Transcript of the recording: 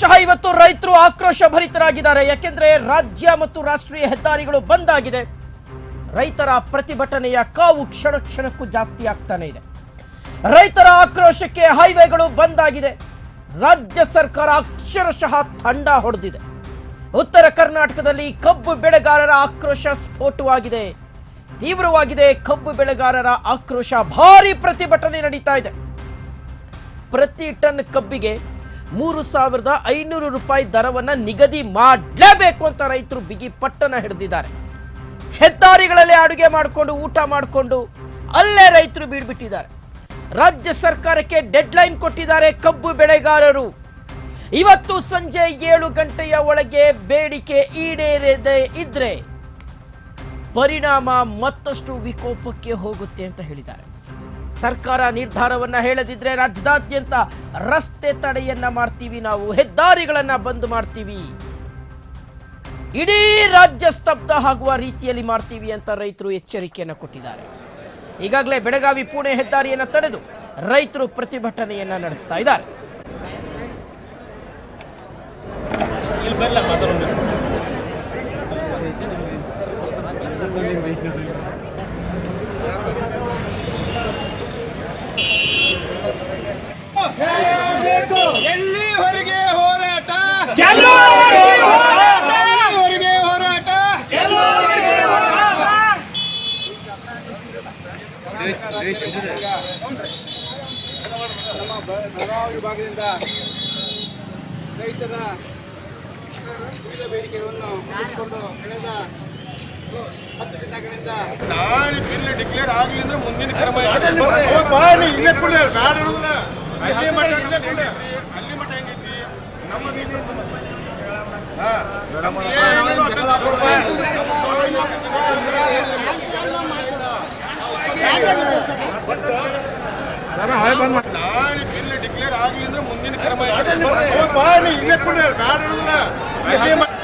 ಶಹ ಇವತ್ತು ರೈತರು ಆಕ್ರೋಶ ಭರಿತರಾಗಿದ್ದಾರೆ. ಯಾಕೆಂದ್ರೆ ರಾಜ್ಯ ಮತ್ತು ರಾಷ್ಟ್ರೀಯ ಹೆದ್ದಾರಿಗಳು ಬಂದ್ ಆಗಿದೆ. ರೈತರ ಪ್ರತಿಭಟನೆಯ ಕಾವು ಕ್ಷಣ ಕ್ಷಣಕ್ಕೂ ಜಾಸ್ತಿ ಆಗ್ತಾನೆ ಇದೆ. ರೈತರ ಆಕ್ರೋಶಕ್ಕೆ ಹೈವೇಗಳು ಬಂದ್ ಆಗಿದೆ. ರಾಜ್ಯ ಸರ್ಕಾರ ಅಕ್ಷರಶಃ ತಂಡ ಹೊಡೆದಿದೆ. ಉತ್ತರ ಕರ್ನಾಟಕದಲ್ಲಿ ಕಬ್ಬು ಬೆಳೆಗಾರರ ಆಕ್ರೋಶ ಸ್ಫೋಟವಾಗಿದೆ. ತೀವ್ರವಾಗಿದೆ ಕಬ್ಬು ಬೆಳೆಗಾರರ ಆಕ್ರೋಶ. ಭಾರಿ ಪ್ರತಿಭಟನೆ ನಡೀತಾ ಇದೆ. ಪ್ರತಿ ಟನ್ ಕಬ್ಬಿಗೆ ಮೂರು ಸಾವಿರದ ಐನೂರು ರೂಪಾಯಿ ದರವನ್ನು ನಿಗದಿ ಮಾಡಲೇಬೇಕು ಅಂತ ರೈತರು ಬಿಗಿ ಪಟ್ಟಣ ಹಿಡಿದಿದ್ದಾರೆ. ಹೆದ್ದಾರಿಗಳಲ್ಲಿ ಅಡುಗೆ ಮಾಡಿಕೊಂಡು, ಊಟ ಮಾಡಿಕೊಂಡು ಅಲ್ಲೇ ರೈತರು ಬೀಡ್ಬಿಟ್ಟಿದ್ದಾರೆ ರಾಜ್ಯ ಸರ್ಕಾರಕ್ಕೆ ಡೆಡ್ಲೈನ್ ಕೊಟ್ಟಿದ್ದಾರೆ ಕಬ್ಬು ಬೆಳೆಗಾರರು. ಇವತ್ತು ಸಂಜೆ ಏಳು ಗಂಟೆಯ ಒಳಗೆ ಬೇಡಿಕೆ ಈಡೇರದೆ ಇದ್ರೆ ಪರಿಣಾಮ ಮತ್ತಷ್ಟು ವಿಕೋಪಕ್ಕೆ ಹೋಗುತ್ತೆ ಅಂತ ಹೇಳಿದ್ದಾರೆ. ಸರ್ಕಾರ ನಿರ್ಧಾರವನ್ನ ಹೇಳದಿದ್ರೆ ರಾಜ್ಯದಾದ್ಯಂತ ರಸ್ತೆ ತಡೆಯನ್ನ ಮಾಡ್ತೀವಿ ನಾವು, ಹೆದ್ದಾರಿಗಳನ್ನ ಬಂದ್ ಮಾಡ್ತೀವಿ. ಇಡೀ ರಾಜ್ಯ ಸ್ತಬ್ಧ ಆಗುವ ರೀತಿಯಲ್ಲಿ ಮಾಡ್ತೀವಿ ಅಂತ ರೈತರು ಎಚ್ಚರಿಕೆಯನ್ನು ಕೊಟ್ಟಿದ್ದಾರೆ. ಈಗಾಗಲೇ ಬೆಳಗಾವಿ ಪುಣೆ ಹೆದ್ದಾರಿಯನ್ನು ತಡೆದು ರೈತರು ಪ್ರತಿಭಟನೆಯನ್ನ ನಡೆಸ್ತಾ ಇದ್ದಾರೆ. ಇಲ್ಲಿ ಹೊರಗೆ ಎಲ್ಲಿವರೆಗೆ ಹೋರಾಟ? ಎಲ್ಲಿವರೆಗೆ ಹೋರಾಟ? ನಮ್ಮ ಬೆಳಗಾವಿ ವಿಭಾಗದಿಂದ ರೈತರ ವಿವಿಧ ಬೇಡಿಕೆಗಳನ್ನು ಇಟ್ಟುಕೊಂಡು ಕಳೆದ ಹತ್ತು ದಿನಗಳಿಂದ ನಾಳೆ ಬಿಲ್ ಡಿಕ್ಲೇರ್ ಆಗಲಿ ಅಂದ್ರೆ ಮುಂದಿನ ಕ್ರಮ ನಾಳೆ ಬಿಲ್ ಡಿಕ್ಲೇರ್ ಆಗಲಿ ಅಂದ್ರೆ ಮುಂದಿನ ಕ್ರಮ ಅಲ್ಲಿ ಮಟ್ಟ